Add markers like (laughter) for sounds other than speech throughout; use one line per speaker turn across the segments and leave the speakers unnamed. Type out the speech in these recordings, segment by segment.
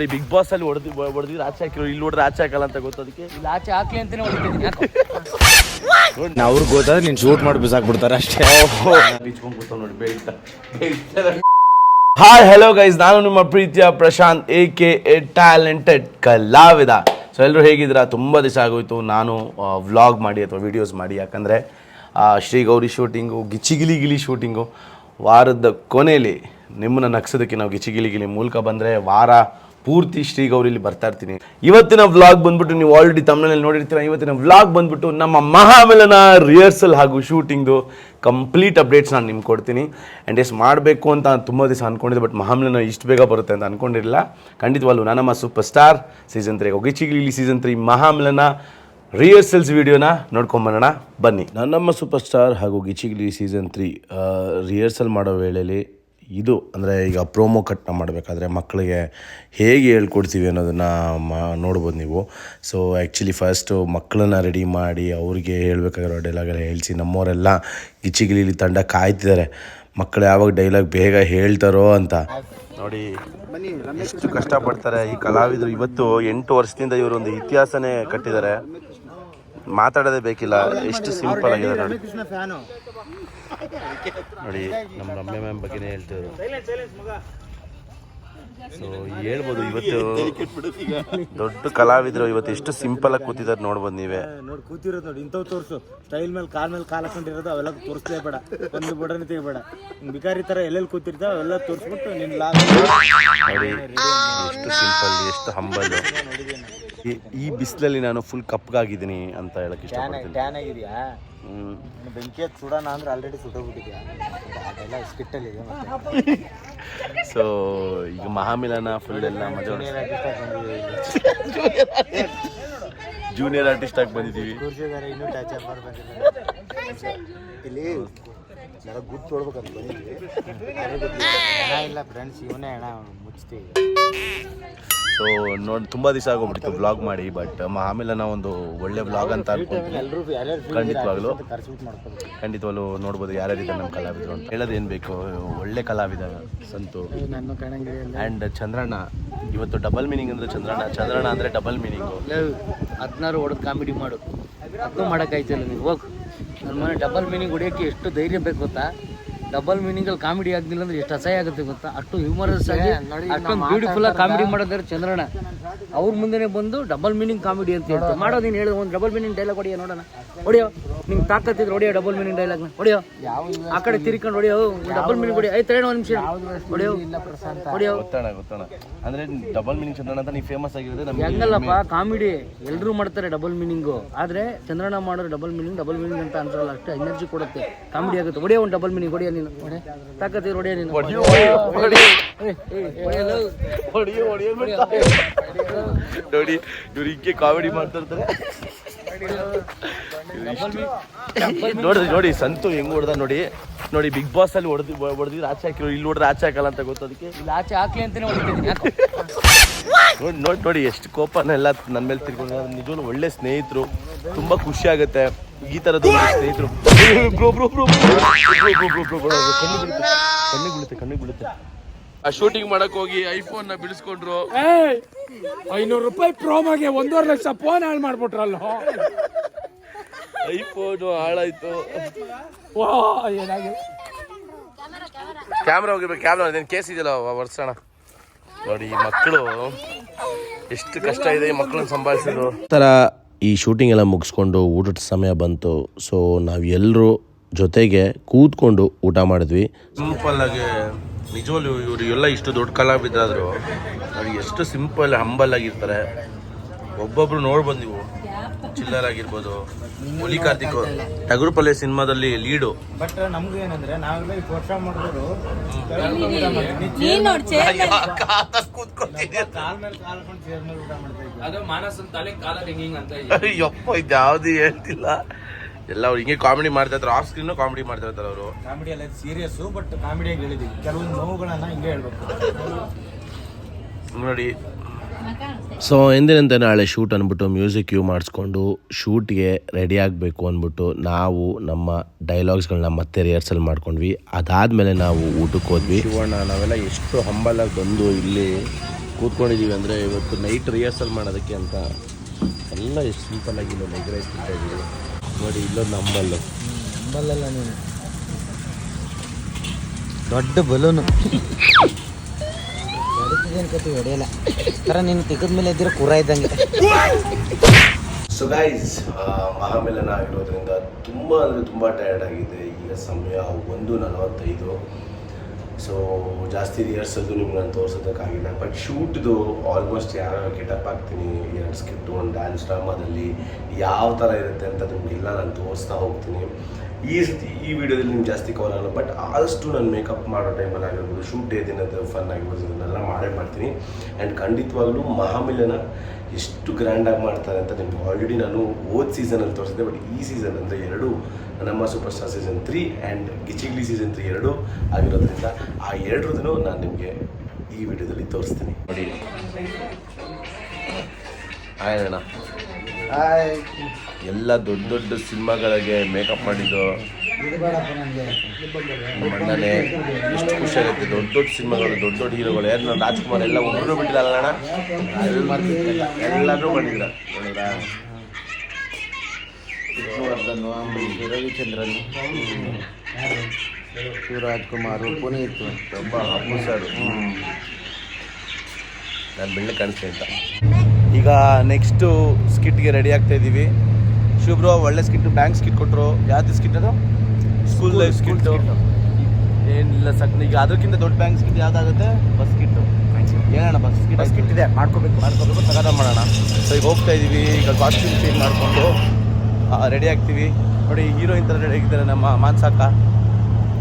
ನೋಡಿ big boss ಅಲ್ಲಿ ಹೊಡೆದು ಹೊಡೆದಿದ್ದು ಆಚೆ ಹಾಕಿರೋ ಇಲ್ಲಿ ನೋಡ್ರೆ ಆಚೆ ಹಾಕಲ್ಲ ಅಂತ ಗೊತ್ತೋದಕ್ಕೆ
ಇಲ್ಲಿ ಆಚೆ ಹಾಕ್ಲಿ ಅಂತಾನೆ ಹೊಡಿತಿದ್ದೀನಿ.
ಅವ್ರಿಗೆ ಗೊತ್ತಾದ್ರೆ ನೀನು ಶೂಟ್ ಮಾಡಿ ಬಿಸಾಕ್ಬಿಡ್ತಾರೆ ಅಷ್ಟೇ.
ಬಿಚ್ಕೊಂಡ್ ಕೂತ ನೋಡಿ ಬೇಯ್ತಾ ಹಾಯ್ ಹಲೋ ಗೈಸ್ ನಾನು ನಿಮ್ಮ ಪ್ರೀತಿಯ Prashanth A K A talented ಕಲಾವಿದ. ಸೊ ಎಲ್ಲರೂ ಹೇಗಿದ್ದೀರಾ? ತುಂಬ ದಿವಸ ಆಗೋಯ್ತು. ನಾನು ವ್ಲಾಗ್ ಮಾಡಿ ಅಥವಾ ವಿಡಿಯೋಸ್ ಮಾಡಿ. ಯಾಕಂದರೆ ಶ್ರೀ ಗೌರಿ ಶೂಟಿಂಗು ಗಿಚಿಗಿಲಿ ಗಿಲಿ ಶೂಟಿಂಗು ವಾರದ ಕೊನೆಯಲ್ಲಿ ನಿಮ್ಮನ್ನ ನಗ್ಸೋದಕ್ಕೆ ನಾವು ಗಿಚಿಗಿಲಿ ಗಿಲಿ ಮೂಲಕ ಬಂದರೆ ವಾರ ಪೂರ್ತಿ ಶ್ರೀಗೌರಿಲಿ ಬರ್ತಾ ಇರ್ತೀನಿ. ಇವತ್ತಿನ ವ್ಲಾಗ್ ಬಂದ್ಬಿಟ್ಟು ನೀವು ಆಲ್ರೆಡಿ ತಮಿಳಲ್ಲಿ ನೋಡಿರ್ತೀರ? ಇವತ್ತಿನ ವ್ಲಾಗ್ ಬಂದ್ಬಿಟ್ಟು ನಮ್ಮ ಮಹಾಮಿಲನ ರಿಹರ್ಸಲ್ ಹಾಗೂ ಶೂಟಿಂಗ್ದು ಕಂಪ್ಲೀಟ್ ಅಪ್ಡೇಟ್ಸ್ ನಾನು ನಿಮ್ಗೆ ಕೊಡ್ತೀನಿ. ಆ್ಯಂಡ್ ಎಸ್ ಮಾಡಬೇಕು ಅಂತ ತುಂಬ ದಿವಸ ಅಂದ್ಕೊಂಡಿದ್ದೆ ಬಟ್ ಮಹಾಮಿಲನ ಇಷ್ಟು ಬೇಗ ಬರುತ್ತೆ ಅಂತ ಅಂದ್ಕೊಂಡಿರಲಿಲ್ಲ ಖಂಡಿತವಾಗ್ಲೂ ನಾನಮ್ಮ ಸೂಪರ್ ಸ್ಟಾರ್ ಸೀಸನ್ ತ್ರೀ ಒಗಿಚಿಗಿಲಿ ಸೀಸನ್ ತ್ರೀ ಮಹಾಮಿಲನ ರಿಹರ್ಸಲ್ಸ್ ವೀಡಿಯೋನ ನೋಡ್ಕೊಂಬರೋಣ. ಬನ್ನಿ. ನನ್ನಮ್ಮ ಸೂಪರ್ ಸ್ಟಾರ್ ಹಾಗೂ ಗಿಚಿಗಿಲಿ ಸೀಸನ್ ತ್ರೀ ರಿಹರ್ಸಲ್ ಮಾಡೋ ವೇಳೆಯಲ್ಲಿ ಇದು ಅಂದರೆ ಈಗ ಪ್ರೋಮೋ ಕಟ್ನ ಮಾಡಬೇಕಾದ್ರೆ ಮಕ್ಕಳಿಗೆ ಹೇಗೆ ಹೇಳ್ಕೊಡ್ತೀವಿ ಅನ್ನೋದನ್ನು ಮಾ ನೋಡ್ಬೋದು ನೀವು. ಸೊ ಆ್ಯಕ್ಚುಲಿ ಫಸ್ಟು ಮಕ್ಕಳನ್ನ ರೆಡಿ ಮಾಡಿ ಅವ್ರಿಗೆ ಹೇಳ್ಬೇಕಾಗಿರೋ ಡೈಲಾಗೆಲ್ಲ ಹೇಳಿಸಿ ನಮ್ಮವರೆಲ್ಲ ಗಿಚ್ಚಿಗಿಲಿ ತಂಡ ಕಾಯ್ತಿದ್ದಾರೆ. ಮಕ್ಕಳು ಯಾವಾಗ ಡೈಲಾಗ್ ಬೇಗ ಹೇಳ್ತಾರೋ ಅಂತ. ನೋಡಿ ಎಷ್ಟು ಕಷ್ಟಪಡ್ತಾರೆ ಈ ಕಲಾವಿದರು. ಇವತ್ತು ಎಂಟು ವರ್ಷದಿಂದ ಇವರು ಒಂದು ಇತಿಹಾಸನೇ ಕಟ್ಟಿದ್ದಾರೆ. ಮಾತಾಡೋದೇ ಬೇಕಿಲ್ಲ. ಎಷ್ಟು ಸಿಂಪಲ್ ಆಗಿದೆ ನೋಡಿ. ನೋಡಿ ನಮ್ಮ ರಮ್ಯ ಮ್ಯಾಮ್ ಬಗ್ಗೆನೇ ಹೇಳ್ತಿದ್ರು ಸೊ ಹೇಳ್ಬೋದು ಇವತ್ತು ದೊಡ್ಡ ಕಲಾವಿದರು ಇವತ್ತು ಎಷ್ಟು ಸಿಂಪಲ್ ಆಗಿ ಕೂತಿದ್ದಾರೆ ನೋಡ್ಬೋದು ನೀವೇ
ನೋಡಿ ಕೂತಿರೋದು ನೋಡಿ ಇಂಥವು ತೋರಿಸು ಸ್ಟೈಲ್ ಮೇಲೆ ಕಾಲ್ ಮೇಲೆ ಕಾಲ್ ಹಾಕೊಂಡಿರೋದು ಅವೆಲ್ಲ ತೋರಿಸ್ಲೇ ಬೇಡ ಒಂದು ಬುಡನೆ ತೆಗಿಬೇಡ ಬಿಕಾರಿ ತರ ಎಲ್ಲೆಲ್ಲಿ ಕೂತಿರ್ತಾವ ಅವೆಲ್ಲ ತೋರಿಸ್ಬಿಟ್ಟು ನಿನ್ ಲಾಗ್
ನೋಡಿ ಎಷ್ಟು ಸಿಂಪಲ್ ಎಷ್ಟು ಹಂಬಲ್ ಈ ಬಿಸಿಲಲ್ಲಿ ನಾನು ಫುಲ್ ಕಪ್ಗಾಗಿದ್ದೀನಿ ಅಂತ ಹೇಳಕ್ ಇಷ್ಟಪಡ್ತೀನಿ.
ಟ್ಯಾನ್ ಆಗಿದೆಯಾ? ಬೆಂಕಿ ಹಚ್ಚಿ ಸುಡೋಣ ಅಂದ್ರೆ ಆಲ್ರೆಡಿ ಸುಟ್ಟೋಗ್ಬಿಟ್ಟಿದ್ಯಾ ಅದೆಲ್ಲ ಸ್ಕಿಟ್ಟಲ್ಲಿ
ಸೊ ಈಗ ಮಹಾಮಿಲನ ಫುಲ್ ಎಲ್ಲ ಮಜಾ ಜೂನಿಯರ್ ಆರ್ಟಿಸ್ಟ್ ಆಗಿ ಬಂದಿದ್ದೀವಿ
ಇಲ್ಲಿ ಜರ ಗುರ್ತು ತೊಡ್ಬೇಕಂತ. ಇಲ್ಲ ಫ್ರೆಂಡ್ಸ್ ಇವನೇ ಹಣ ಮುಚ್ತೀವಿ
ಸೊ ನೋಡಿ ತುಂಬ ದಿವಸ ಆಗೋಗ್ಬಿಡ್ತು ವ್ಲಾಗ್ ಮಾಡಿ ಬಟ್ ಮಹಾಮಿಲನ ಒಂದು ಒಳ್ಳೆ ವ್ಲಾಗ್ ಅಂತ ಖಂಡಿತವಾಗ್ಲು. ಖಂಡಿತವಾಗ್ಲೂ ನೋಡ್ಬೋದು ಯಾರ್ಯಾರಿದ್ದಾರೆ ನಮ್ಮ ಕಲಾವಿದರು ಅಂತ. ಹೇಳೋದು ಏನು ಬೇಕು? ಒಳ್ಳೆ ಕಲಾವಿದ ಸಂತು. ಆ್ಯಂಡ್ ಚಂದ್ರಣ್ಣ ಇವತ್ತು ಡಬಲ್ ಮೀನಿಂಗ್ ಅಂದರೆ ಚಂದ್ರಣ್ಣ. ಚಂದ್ರಣ್ಣ ಅಂದರೆ ಡಬಲ್ ಮೀನಿಂಗು
ಹದಿನಾರು ಹೊಡೆದು ಕಾಮಿಡಿ ಮಾಡು. ಅದನ್ನು ಮಾಡೋಕ್ಕಾಯ್ತಿಲ್ಲ ನೀವು ಹೋಗು. ನನ್ನ ಮನೆ ಡಬಲ್ ಮೀನಿಂಗ್ ಹೊಡಿಯೋಕ್ಕೆ ಎಷ್ಟು ಧೈರ್ಯ ಬೇಕು ಗೊತ್ತಾ? ಡಬಲ್ ಮೀನಿಂಗಲ್ಲಿ ಕಾಮಿಡಿ ಆಗಲಿಲ್ಲ ಅಂದ್ರೆ ಎಷ್ಟು ಅಸಹ್ಯ ಆಗುತ್ತೆ ಗೊತ್ತಾ? ಅಷ್ಟು ಹ್ಯೂಮರಸ್ ಆಗಿ ಅಷ್ಟೊಂದು ಬ್ಯೂಟಿಫುಲ್ ಆಗಿ ಕಾಮಿಡಿ ಮಾಡಿದ್ರೆ ಚಂದ್ರಣ್ಣ. ಅವ್ರ ಮುಂದೆನೆ ಬಂದು ಡಬಲ್ ಮೀನಿಂಗ್ ಕಾಮಿಡಿ ಅಂತ ಹೇಳ್ತಾರೆ ಮಾಡೋದು ನೀನು ಹೇಳು ಒಂದು ಡಬಲ್ ಮೀನಿಂಗ್ ಡೈಲಾಗ್ ಹೊಡಿಯೋ ನೋಡೋಣ ಹೊಡಿಯೋ ನಿಮ್ಗೆ ತಾಕತ್ತಿದ್ರೆ ಹೊಡಿಯೋ ಡಬಲ್ ಮೀನಿಂಗ್ ಡೈಲಾಗ್ನ ಹೊಡಿಯೋ ಆ ಕಡೆ ತಿರ್ಕೊಂಡು ಹೊಡಿಯೋ ಡಬಲ್ ಮೀನಿಂಗ್ ಹೊಡಿಯೋ ಐತೆ ಹೇಳಿ ಒಂದು ನಿಮಿಷ ಹೊಡಿಯೋ ಹೊಡಿಯೋ
ಗೊತ್ತಣ ಗೊತ್ತಣ ಅಂದ್ರೆ ಡಬಲ್ ಮೀನಿಂಗ್ ಚಂದ್ರಣ್ಣ ಅಂತ ನೀವು ಫೇಮಸ್ ಆಗಿರೋದು ನಮಗೆ
ಹೆಂಗಲ್ಲಪ್ಪ ಕಾಮಿಡಿ ಎಲ್ಲರೂ ಮಾಡ್ತಾರೆ ಡಬಲ್ ಮೀನಿಂಗು ಆದ್ರೆ ಚಂದ್ರಣ್ಣ ಮಾಡೋರು ಡಬಲ್ ಮೀನಿಂಗ್ ಡಬಲ್ ಮೀನಿಂಗ್ ಅಂತ ಅನ್ಸಲ್ಲ ಅಷ್ಟು ಎನರ್ಜಿ ಕೊಡುತ್ತೆ ಕಾಮಿಡಿ ಆಗುತ್ತೆ ಹೊಡಿಯೋ ಒಂದು ಡಬಲ್ ಮೀನಿಂಗ್ ಹೊಡಿಯೋ ನೀನು ತಾಕತ್ತಿದ್ರೆ ತಾಕತ್ತಿ ಹೊಡಿಯೋ ನೀನು
ಹೊಡಿಯೋ. ಹೊಡಿಯೋ ಹೊಡಿಯೋ ನೋಡಿ ಇವ್ರು ಹಿಂಗೆ ಕಾಮಿಡಿ ಮಾಡ್ತಾ ಇರ್ತಾರೆ. (laughs) ನೋಡಿ ನೋಡಿ ಸಂತು ಹೆಂಗ್ ಹೊಡೆದ ನೋಡಿ. ನೋಡಿ ಬಿಗ್ ಬಾಸ್ ಅಲ್ಲಿ ಹೊಡೆದ್ ಹೊಡೆದಿದ್ರೆ ಆಚೆ ಹಾಕಿರೋ ಇಲ್ಲಿ ನೋಡ್ರೆ ಆಚೆ ಹಾಕಲ್ಲ ಅಂತ ಗೊತ್ತದಕ್ಕೆ
ಇಲ್ಲಿ ಆಚೆ ಹಾಕ್ಲಿ ಅಂತಾನೆ
ನೋಡಿ ನೋಡಿ ನೋಡಿ ಎಷ್ಟು ಕೋಪನೆಲ್ಲ ನನ್ನ ಮೇಲೆ ತಿರ್ಕೊಂಡು ನಿಜವೂ ಒಳ್ಳೆ ಸ್ನೇಹಿತರು. ತುಂಬಾ ಖುಷಿ ಆಗುತ್ತೆ. ಈ ತರದ ಸ್ನೇಹಿತರು. ಬ್ರೋ ಬ್ರೋ ಕಣ್ಣಿಗೆ ಬೀಳುತ್ತೆ ಕಣ್ಣಿಗೆ ಬೀಳುತ್ತೆ ಶೂಟಿಂಗ್ ಮಾಡಕ್ ಹೋಗಿ ಐಫೋನ್ನ ಬಿಡಿಸ್ಕೊಂಡ್ರು.
ಐನೂರು ರೂಪಾಯಿ ಪ್ರೋಮಾಗೆ ಒಂದೂವರೆ ಲಕ್ಷ ಫೋನ್ ಹಾಳು ಮಾಡ್ಬಿಟ್ರಲ್ಲ
ಐಫೋನ್ ಹಾಳಾಯ್ತು. ಕ್ಯಾಮ್ರಾ ಹೋಗಿರ್ಬೇಕು ಕ್ಯಾಮ್ರಾ ಅದೇನು ಕೇಸ್ ಇದೆಯಲ್ಲ ವರ್ಷಣ ನೋಡಿ ಈ ಮಕ್ಕಳು ಎಷ್ಟು ಕಷ್ಟ ಇದೆ ಈ ಮಕ್ಕಳನ್ನ ಸಂಭಾಳಿಸಿದ್ರು. ತರ ಈ ಶೂಟಿಂಗ್ ಎಲ್ಲ ಮುಗಿಸ್ಕೊಂಡು ಊಟದ ಸಮಯ ಬಂತು. ಸೊ ನಾವೆಲ್ಲರೂ ಜೊತೆಗೆ ಕೂತ್ಕೊಂಡು ಊಟ ಮಾಡಿದ್ವಿ. ಸಿಂಪಲ್ ಆಗಿ ನಿಜವಲ್ಲೂ ಇವರು ಎಲ್ಲ ಇಷ್ಟು ದೊಡ್ಡ ಕಲಾವಿದ್ರು ಅವ್ರು ಎಷ್ಟು ಸಿಂಪಲ್ ಹಂಬಲ್ ಆಗಿರ್ತಾರೆ. ಒಬ್ಬೊಬ್ರು ನೋಡ್ಬೋದು ನೀವು. ಚಿಲ್ಲರ್ ಆಗಿರ್ಬೋದು. ಹುಲಿ ಕಾರ್ತಿಕ್ ಟಗರುಪಲ್ಲೆ ಸಿನಿಮಾದಲ್ಲಿ ಲೀಡು
ಬಟ್ ನಮ್ಗೆ ಏನಂದ್ರೆ ನಾವೆಲ್ಲ ಇಷ್ಟು ವರ್ಷ ಮಾಡಿದ್ರು
ನೀನ್ ನೋಡ್ ಚೇರ್
ಕಾಲ್ ಮೇಲೆ ಕಾಲ್ ಹಾಕೊಂಡು ಚೇರ್ ಮೇಲೆ ಊಟ ಮಾಡ್ತಾ ಇದ್ವಿ
ಅದು ಮಾನಸನ್ ತಲೆ ಕಾಲ ಹಿಂಗಿಂಗ್ ಅಂತ
ಯಪ್ಪ ಇದು ಯಾವ್ದು ಹೇಳ್ತಿಲ್ಲ. ಎಲ್ಲ ಅವ್ರು ಹಿಂಗೆ ಕಾಮಿಡಿ ಮಾಡ್ತಾ ಇರ್ತಾರೆ ಆಫ್ ಸ್ಕ್ರೀನ್ ಕಾಮಿಡಿ ಮಾಡ್ತಾ ಇರ್ತಾರೆ ಅವರು
ಕಾಮಿಡಿ ಅಲ್ಲ ಸೀರಿಯಸ್ ಬಟ್ ಕಾಮಿಡಿಯಾಗಿ ಹೇಳಿದ್ವಿ ಕೆಲವೊಂದು ನೋವುಗಳನ್ನ ಹಿಂಗೆ ಹೇಳ್ಬೇಕು.
ನೋಡಿ. ಸೊ ಎಂದಿನಂತೆ ನಾಳೆ ಶೂಟ್ ಅಂದ್ಬಿಟ್ಟು ಮ್ಯೂಸಿಕ್ ಯೂ ಮಾಡಿಸ್ಕೊಂಡು ಶೂಟ್ಗೆ ರೆಡಿ ಆಗಬೇಕು ಅಂದ್ಬಿಟ್ಟು ನಾವು ನಮ್ಮ ಡೈಲಾಗ್ಸ್ಗಳನ್ನ ಮತ್ತೆ ರಿಹರ್ಸಲ್ ಮಾಡ್ಕೊಂಡ್ವಿ. ಅದಾದಮೇಲೆ ನಾವು ಊಟಕ್ಕೆ ಹೋದ್ವಿ. ಶಿವಣ್ಣ ನಾವೆಲ್ಲ ಎಷ್ಟು ಹಂಬಲಾಗಿ ಬಂದು ಇಲ್ಲಿ ಕೂತ್ಕೊಂಡಿದ್ದೀವಿ ಅಂದರೆ ಇವತ್ತು ನೈಟ್ ರಿಹರ್ಸಲ್ ಮಾಡೋದಕ್ಕೆ ಅಂತ ಎಲ್ಲ ಎಷ್ಟು ಸಿಂಪಲ್ಲಾಗಿ ಆಗಿ ರೈಸ್ ತಿಂತಾ ಇದ್ದೀವಿ ನೋಡಿ ಇಲ್ಲೊಂದು ಅಂಬಲ್ಲು
ಅಂಬಲ್ಲ ನೀನು. ದೊಡ್ಡ ಬಲೂನು. ಕತಿ ಹೊಡೆಯಲ್ಲ. ಥರ ನೀನು ತೆಗೆದ ಮೇಲೆ ಇದ್ದಿರೋ ಕುರ ಇದ್ದಂಗೆ.
ಸೊ ಗೈಸ್ ಮಹಾಮೇಲನ ಆಗಿರೋದ್ರಿಂದ ತುಂಬ ಅಂದರೆ ತುಂಬ ಟಯರ್ಡ್ ಆಗಿದೆ. ಈಗ ಸಮಯ ಒಂದು ನಲವತ್ತೈದು. ಸೊ ಜಾಸ್ತಿ ರಿಹರ್ಸಲ್ದು ನಿಮ್ಗೆ ನಾನು ತೋರ್ಸೋದಕ್ಕಾಗಿಲ್ಲ. ಬಟ್ ಶೂಟ್ದು ಆಲ್ಮೋಸ್ಟ್ ಯಾವ್ಯಾವ ಗೆಟಪ್ ಹಾಕ್ತೀನಿ, ಎರಡು ಸ್ಕಿಟ್ಟು ಒಂದು ಡ್ಯಾನ್ಸ್ ಡ್ರಾಮಾದಲ್ಲಿ ಯಾವ ಥರ ಇರುತ್ತೆ ಅಂತ ನಿಮಗೆಲ್ಲ ನಾನು ತೋರಿಸ್ತಾ ಹೋಗ್ತೀನಿ. ಈ ಸತಿ, ಈ ವಿಡಿಯೋದಲ್ಲಿ ನಿಮ್ಗೆ ಜಾಸ್ತಿ ಕವರ್ ಆಗಲ್ಲ ಬಟ್ ಆದಷ್ಟು ನಾನು ಮೇಕಪ್ ಮಾಡೋ ಟೈಮಲ್ಲಿ ಆಗಿರ್ಬೋದು ಶೂಟ್ ಡೇ ದಿನದ ಫನ್ ಆಗಿರ್ಬೋದು, ಇದನ್ನೆಲ್ಲ ಮಾಡೇ ಮಾಡ್ತೀನಿ. ಆ್ಯಂಡ್ ಖಂಡಿತವಾಗ್ಲೂ ಮಹಾಮಿಲನ ಎಷ್ಟು ಗ್ರ್ಯಾಂಡಾಗಿ ಮಾಡ್ತಾರೆ ಅಂತ ನಿಮ್ಗೆ ಆಲ್ರೆಡಿ ನಾನು ಓದ್ ಸೀಸನಲ್ಲಿ ತೋರಿಸಿದೆ ಬಟ್ ಈ ಸೀಸನ್ ಅಂದರೆ ಎರಡು ನಮ್ಮ super star season three and Gichigili season three ಎರಡು ಆಗಿರೋದ್ರಿಂದ ಆ ಎರಡರದನ್ನು ನಾನು ನಿಮಗೆ ಈ ವಿಡಿಯೋದಲ್ಲಿ ತೋರಿಸ್ತೀನಿ. ನೋಡಿ. ಹಾಯ್ ಎಲ್ಲ ದೊಡ್ಡ ದೊಡ್ಡ ಸಿನಿಮಾಗಳಿಗೆ ಮೇಕಪ್ ಮಾಡಿದ್ದು.
ಇದು ಬೇಡಪ್ಪ ನನಗೆ
ನಮ್ಮ ಅಣ್ಣನೇ ಎಷ್ಟು ಖುಷಿಯಾಗುತ್ತೆ ದೊಡ್ಡ ದೊಡ್ಡ ಸಿನಿಮಾಗಳು, ದೊಡ್ಡ ದೊಡ್ಡ ಹೀರೋಗಳು. ಯಾರು ನಮ್ಮ ರಾಜ್ಕುಮಾರ್ ಎಲ್ಲ ಒಬ್ಬರು ಬಿಟ್ಟಿಲ್ಲ ಅಣ್ಣ? ಎಲ್ಲರೂ ಮಾಡಿದ್ರ. ನೋಡಿದ್ರಾ
ರವಿಚಂದ್ರನ್ ಶಿವರಾಜ್ ಪುನೀತ್.
ಒಬ್ಬ ಅಪ್ಪು ಸರ್ ನಾನು ಬೆಳ್ಳಿ ಕಾಣಿಸ್ತೀನಿ ಅಂತ ಈಗ ನೆಕ್ಸ್ಟು ಸ್ಕಿಟ್ಗೆ ರೆಡಿ ಆಗ್ತಾ ಇದ್ದೀವಿ ಶುಭ್ರೋ, ಒಳ್ಳೆ ಸ್ಕಿಟ್ ಬ್ಯಾಂಕ್ ಸ್ಕಿಟ್ ಕೊಟ್ಟರು ಯಾವ್ದು ಸ್ಕಿಟ್ ಅದು? ಸ್ಕೂಲ್ ಲೈಫ್ ಸ್ಕಿಟ್ ಏನಿಲ್ಲ ಸಕ್ ಈಗ ಅದಕ್ಕಿಂತ ದೊಡ್ಡ ಬ್ಯಾಂಕ್ ಸ್ಕಿಟ್ ಯಾವ್ದಾಗುತ್ತೆ ಬಸ್ ಸ್ಕಿಟ್ಟು ಏನಣ್ಣ ಬಸ್ ಸ್ಕಿಟ್
ಬಸ್ ಕಿಟ್ ಇದೆ ಮಾಡ್ಕೋಬೇಕು.
ಮಾಡ್ಕೋಬೇಕು ತಗದ ಮಾಡೋಣ. ಸೊ ಈಗ ಹೋಗ್ತಾ ಇದ್ದೀವಿ ಈಗ ಕಾಸ್ಟ್ಯೂಮ್ ಚೇಂಜ್ ಮಾಡಿಕೊಂಡು ರೆಡಿ ಆಗ್ತೀವಿ. ನೋಡಿ ಹೀರೋಯಿನ್ ಥರ ರೆಡಿ ಆಗಿದ್ದಾರೆ ನಮ್ಮ ಮಾನ್ಸಾಕ.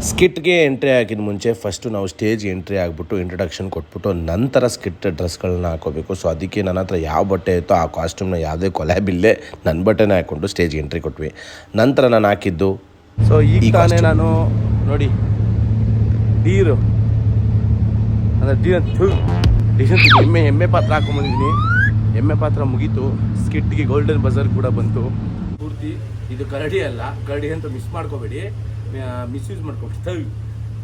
ಸ್ಕಿಟ್ಗೆ ಎಂಟ್ರಿ ಆಗಿದ ಮುಂಚೆ ಫಸ್ಟು ನಾವು ಸ್ಟೇಜ್ಗೆ ಎಂಟ್ರಿ ಆಗಿಬಿಟ್ಟು ಇಂಟ್ರಡಕ್ಷನ್ ಕೊಟ್ಬಿಟ್ಟು ನಂತರ ಸ್ಕಿಟ್ ಡ್ರೆಸ್ಗಳನ್ನ ಹಾಕೋಬೇಕು. ಸೊ ಅದಕ್ಕೆ ನನ್ನ ಹತ್ರ ಯಾವ ಬಟ್ಟೆ ಇತ್ತೋ ಆ ಕಾಸ್ಟ್ಯೂಮ್ನ ಯಾವುದೇ ಕೊಲ್ಯಾಬಿಲ್ಲೇ ನನ್ನ ಬಟ್ಟೆನೇ ಹಾಕ್ಕೊಂಡು ಸ್ಟೇಜ್ಗೆ ಎಂಟ್ರಿ ಕೊಟ್ವಿ. ನಂತರ ನಾನು ಹಾಕಿದ್ದು ಸೊ ಈಗ ತಾನೇ ನಾನು ನೋಡಿ ಡೀರು. ಅಂದರೆ ಡೀರ್ ಡೀರ್ ಎಮ್ಮೆ ಎಮ್ಮೆ ಪಾತ್ರ ಹಾಕೊಂಬಂದಿದ್ದೀನಿ. ಎಮ್ಮೆ ಪಾತ್ರ ಮುಗೀತು. ಸ್ಕಿಟ್ಗೆ ಗೋಲ್ಡನ್ ಬಜಾರ್ ಕೂಡ ಬಂತು. ಪೂರ್ತಿ ಇದು ಕರಡಿ ಅಲ್ಲ. ಕರಡಿ ಅಂತ ಮಿಸ್ ಮಾಡ್ಕೋಬೇಡಿ. ಮಿಸ್ಯೂಸ್ ಮಾಡ್ಕೊಬಿಡಿ. ತವಿ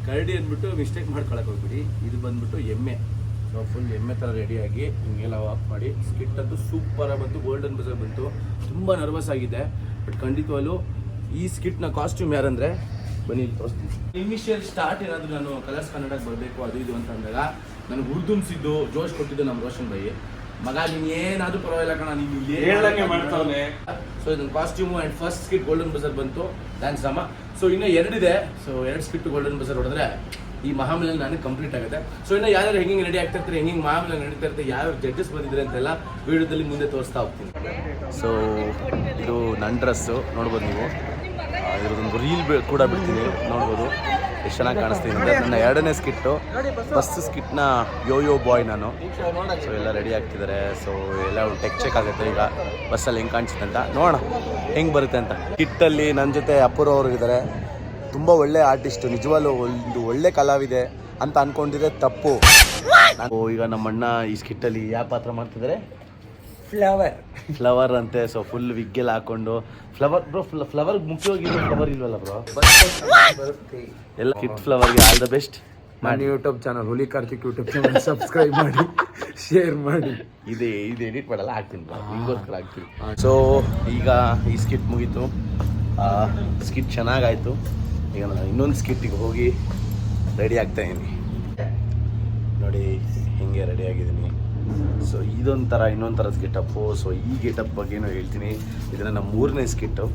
ಕರಡಿ ಅಂದ್ಬಿಟ್ಟು ಮಿಸ್ಟೇಕ್ ಮಾಡ್ಕೊಳಕ್ಕೆ ಹೋಗ್ಬಿಡಿ. ಇದು ಬಂದ್ಬಿಟ್ಟು ಎಮ್ಮೆ. ಸೊ ಫುಲ್ ಎಮ್ಮೆ ಥರ ರೆಡಿಯಾಗಿ ಹಿಂಗೆಲ್ಲ ವಾಕ್ ಮಾಡಿ. ಸ್ಕಿಟ್ ಅಂತೂ ಸೂಪರಾಗಿ ಬಂತು. ಗೋಲ್ಡನ್ ಬಜಾರ್ ಬಂತು. ತುಂಬ ನರ್ವಸ್ ಆಗಿದೆ. ಬಟ್ ಖಂಡಿತವಾಗ್ಲೂ ಈ ಸ್ಕಿಟ್ನ ಕಾಸ್ಟ್ಯೂಮ್ ಯಾರಂದ್ರೆ? ಬನ್ನಿ ಇಲ್ಲಿ ತೋರಿಸ್ತೀನಿ. ಇನಿಷಿಯಲ್ ಸ್ಟಾರ್ಟ್ ಏನಾದ್ರೂ ನಾನು ಕಲರ್ಸ್ ಕನ್ನಡಕ್ಕೆ ಬರಬೇಕು ಅದು ಇದು ಅಂತ ಅಂದಾಗ ನನಗೆ ಹುರ್ದುಂಬಿಸಿದ್ದು ಜೋಶ್ ಕೊಟ್ಟಿದ್ದು ನಮ್ಮ ರೋಷನ್ ಬೈ ಮಗ ನೀನು ಏನಾದರೂ ಪರವಾಗಿಲ್ಲ ಕಣ ನೀನು
ಹೇಳ್ದಂಗೆ ಮಾಡ್ತಾವ್ನೆ.
ಸೊ ಇದನ್ನು costume and first skit golden bazaar ಬಂತು. ಡ್ಯಾನ್ಸ್ ಅಮ್ಮ. ಸೊ ಇನ್ನೂ ಎರಡಿದೆ ಸೊ ಎರಡು ಸ್ಕಿಟ್ ಗೋಲ್ಡನ್ ಬಜಾರ್ ಹೊಡೆದ್ರೆ ಈ ಮಹಾಮಿಲ ನನಗೆ ಕಂಪ್ಲೀಟ್ ಆಗುತ್ತೆ. ಸೊ ಇನ್ನು ಯಾರ್ಯಾರು ಹೆಂಗೆ ರೆಡಿ ಆಗ್ತಾ ಇರ್ತಾರೆ ಹೆಂಗೆ ಮಹಾಮಿಲ ನಡೀತಾ ಇರ್ತಾರೆ ಯಾವ ಜಡ್ಜಸ್ ಬಂದಿದ್ರೆ ಅಂತೆಲ್ಲ ವಿಡಿಯೋದಲ್ಲಿ ಮುಂದೆ ತೋರಿಸ್ತಾ ಹೋಗ್ತೀನಿ. ಸೊ ಇದು ನನ್ನ ಡ್ರೆಸ್ಸು ನೋಡ್ಬೋದು ನೀವು. ಇದ್ರದ್ದೊಂದು ರೀಲ್ ಕೂಡ ಬಿಡ್ತೀನಿ. ನೋಡ್ಬೋದು. ಎಷ್ಟು ಚೆನ್ನಾಗಿ ಕಾಣಿಸ್ತೀನಿ ಅಂದರೆ ನನ್ನ ಎರಡನೇ ಸ್ಕಿಟ್ಟು ಫಸ್ಟ್ ಸ್ಕಿಟ್ನ ಯೋ ಯೋ ಬಾಯ್ ನಾನು. ಸೊ ಎಲ್ಲ ರೆಡಿ ಆಗ್ತಿದ್ದಾರೆ ಸೊ ಎಲ್ಲ ಟೆಕ್ ಚೆಕ್ ಆಗುತ್ತೆ. ಈಗ ಬಸ್ಸಲ್ಲಿ ಹೆಂಗೆ ಕಾಣಿಸುತ್ತೆ ಅಂತ. ನೋಡೋಣ. ಹೆಂಗೆ ಬರುತ್ತೆ ಅಂತ. ಕಿಟ್ಟಲ್ಲಿ ನನ್ನ ಜೊತೆ ಅಪ್ಪುರ ಅವರು ಇದ್ದಾರೆ ತುಂಬ ಒಳ್ಳೆ ಆರ್ಟಿಸ್ಟು ನಿಜವಾಗ್ಲೂ ಒಂದು ಒಳ್ಳೆ ಕಲಾವಿದೆ ಅಂತ ಅನ್ಕೊಂಡಿದ್ರೆ ತಪ್ಪು. ಈಗ ನಮ್ಮ ಅಣ್ಣ ಈ ಸ್ಕಿಟ್ಟಲ್ಲಿ ಯಾವ ಪಾತ್ರ ಮಾಡ್ತಿದ್ದಾರೆ
ಫ್ಲವರ್
ಫ್ಲವರ್ ಅಂತೆ ಸೊ ಫುಲ್ ವಿಗ್ಗೆಲ್ಲ ಹಾಕೊಂಡು. ಫ್ಲವರ್ ಬ್ರೋ ಫ್ಲವರ್ ಮುಖ್ಯವಾಗಿ ಫ್ಲವರ್ ಇಲ್ವಲ್ಲ ಬ್ರೋ ಎಲ್ಲ ಕಿಟ್ ಫ್ಲವರ್ಗೆ ಆಲ್ ದ ಬೆಸ್ಟ್
ನನ್ನ YouTube channel Huli Karthik YouTube channel subscribe ಮಾಡಿ ಶೇರ್ ಮಾಡಿ.
ಇದೆ ಇದು ಎಡಿಟ್ ಮಾಡಲ್ಲ ಹಾಕ್ತೀನಿ bro. ನಿಂಗೋಸ್ಕರ ಹಾಕ್ತೀನಿ. ಸೊ ಈಗ ಈ ಸ್ಕಿಟ್ ಮುಗೀತು. ಸ್ಕಿಟ್ ಚೆನ್ನಾಗಾಯ್ತು. ಈಗ ನಾನು ಇನ್ನೊಂದು ಸ್ಕಿಟ್ಟಿಗೆ ಹೋಗಿ ರೆಡಿ ಆಗ್ತಾ ಇದ್ದೀನಿ ನೋಡಿ ಹಿಂಗೆ ರೆಡಿ ಆಗಿದ್ದೀನಿ. ಸೊ ಇದೊಂಥರ ಇನ್ನೊಂದು ಥರದ ಗೆಟಪ್ಪು ಸೊ ಈ ಗೆಟಪ್ ಬಗ್ಗೆನೂ ಹೇಳ್ತೀನಿ. ಇದನ್ನು ನಮ್ಮ ಮೂರನೇ ಸ್ಕಿಟ್ಟು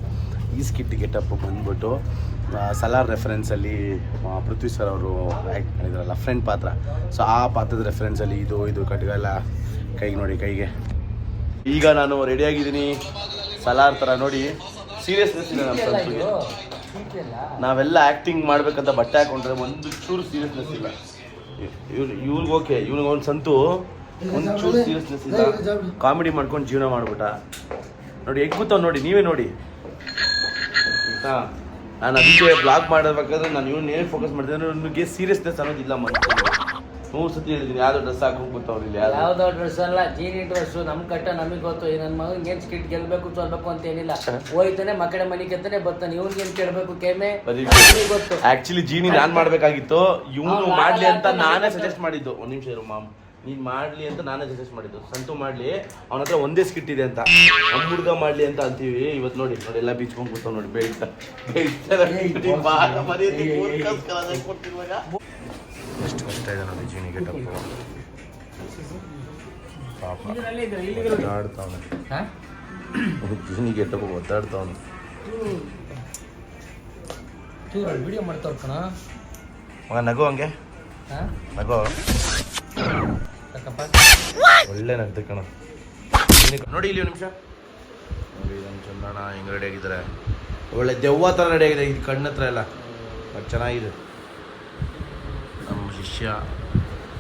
ಈ ಸ್ಕಿಟ್ ಗೆಟಪ್ ಬಂದ್ಬಿಟ್ಟು ಸಲಾರ್ ರೆಫರೆನ್ಸಲ್ಲಿ ಪೃಥ್ವಿ ಸರ್ ಅವರು ಆ್ಯಕ್ಟ್ ಮಾಡಿದ್ರಲ್ಲ ಫ್ರೆಂಡ್ ಪಾತ್ರ. ಸೊ ಆ ಪಾತ್ರದ ರೆಫರೆನ್ಸಲ್ಲಿ ಇದು ಇದು ಕಟ್ಗಲ್ಲ ಕೈಗೆ ನೋಡಿ, ಕೈಗೆ. ಈಗ ನಾನು ರೆಡಿಯಾಗಿದ್ದೀನಿ ಸಲಾರ್ ಥರ ನೋಡಿ. ಸೀರಿಯಸ್ನೆಸ್ ನಮ್ಮ ಸಂತುಗೆ ನಾವೆಲ್ಲ ಆ್ಯಕ್ಟಿಂಗ್ ಮಾಡಬೇಕಂತ ಬಟ್ಟೆ ಹಾಕೊಂಡ್ರೆ ಒಂದು ಚೂರು ಸೀರಿಯಸ್ನೆಸ್ ಇಲ್ಲ. ಇವ್ರು, ಇವ್ರಿಗೆ ಓಕೆ ಇವ್ನಿಗೆ ಒಂದು ಸಂತು ಒಂದು ಚೂರು ಸೀರಿಯಸ್ನೆಸ್ ಇಲ್ಲ ಕಾಮಿಡಿ ಮಾಡ್ಕೊಂಡು ಜೀವನ ಮಾಡ್ಬಿಟ್ಟ. ನೋಡಿ ಹೆಗ್ಗುತ್ತಾವ್ ನೋಡಿ ನೀವೇ ನೋಡಿ. ಆಯ್ತಾ? ನಾನು ಅದಕ್ಕೆ ಬ್ಲಾಗ್ ಮಾಡಬೇಕಾದ್ರೆ ನಾನು ಇವನು ಏನು ಫೋಕಸ್ ಮಾಡ್ತಿದ್ದೆ ನನಗೆ ಸೀರಿಯಸ್ನೆಸ್ ಅನ್ನೋದಿಲ್ಲ ಮನೆ ಮೂರು ಸತಿ ಹೇಳಿದ್ದೀನಿ ಯಾವ್ದು ಡ್ರೆಸ್ ಹಾಕೊಂಡು ಕೂತವ್ರು ಇಲ್ಲಿ
ಯಾವ್ದು. ಡ್ರೆಸ್ ಅಲ್ಲ ಜೀನಿ ಡ್ರೆಸ್ ನಮ್ ಕಟ್ಟ ನಮಗೆ ಗೊತ್ತು. ಈ ನನ್ನ ಮಗನ್ ಏನ್ ಸ್ಕಿಟ್ ಗೆಲ್ಬೇಕು ಸೋಲ್ಬೇಕು ಅಂತ ಏನಿಲ್ಲ. ಹೋಯ್ತಾನೆ ಮಕ್ಕಳ ಮನೆ ಕೆತ್ತಾನೆ ಬರ್ತಾನೆ. ಇವ್ನಿಗೆ ಏನ್ ಕೇಳ್ಬೇಕು ಅವ್ನಿಗೆ ಗೊತ್ತು.
ಆಕ್ಚುಲಿ ಜೀನಿ ನಾನ್ ಮಾಡ್ಬೇಕಾಗಿತ್ತು. ಇವನು ಮಾಡ್ಲಿ ಅಂತ ನಾನೇ ಸಜೆಸ್ಟ್ ಮಾಡಿದ್ದು. ಒಂದ್ ನಿಮಿಷ ಇರು ಮಾಮ್. ನೀನು ಮಾಡಲಿ ಅಂತ ನಾನೇ ಸಜೆಸ್ಟ್ ಮಾಡಿದ್ದು. ಸಂತು ಮಾಡಲಿ ಅವನ ಹತ್ರ ಒಂದೇ ಸ್ಕಿಟ್ ಇದೆ ಅಂತ. ನಮ್ಮ ಹುಡುಗ ಮಾಡಲಿ ಅಂತ ಅಂತೀವಿ. ಇವತ್ತು ನೋಡಿ ನೋಡಿ ಎಲ್ಲ ಬೀಚ್ಕೊಂಡು ಕೂತಾವ್ ನೋಡಿ ಬೆಳ್ತಾ ಎಷ್ಟು ಕಷ್ಟ ಇದೆ ನೋಡಿ ಜೀನಿಗೆ ಟಪ್ಪು ಪಾಪ. ಒದ್ದಾಡ್ತಾವನೆ. ಜೀನಿಗೆ ಟಪ್ಪು ಒದ್ದಾಡ್ತಾವನೆ.
ವಿಡಿಯೋ ಮಾಡ್ತಾವ್ ಕಣ.
ಮಗ ನಗು ಹಂಗೆ? ನಗು ಒಳ್ಳೆ ನಗ್ದು ಕಣ. ನೋಡಿ ಇಲ್ಲಿ ನಿಮಿಷ. ನೋಡಿ ನಮ್ಮ ಚಂದಣ್ಣ ಹೆಂಗೆ ರೆಡಿ ಒಳ್ಳೆ ದೆವ್ವ ಥರ ರೆಡಿ ಆಗಿದೆ ಇದು ಕಣ್ಣ ಹತ್ರ ಎಲ್ಲ. ಅದು ಚೆನ್ನಾಗಿದೆ. ನಮ್ಮ ಶಿಷ್ಯ,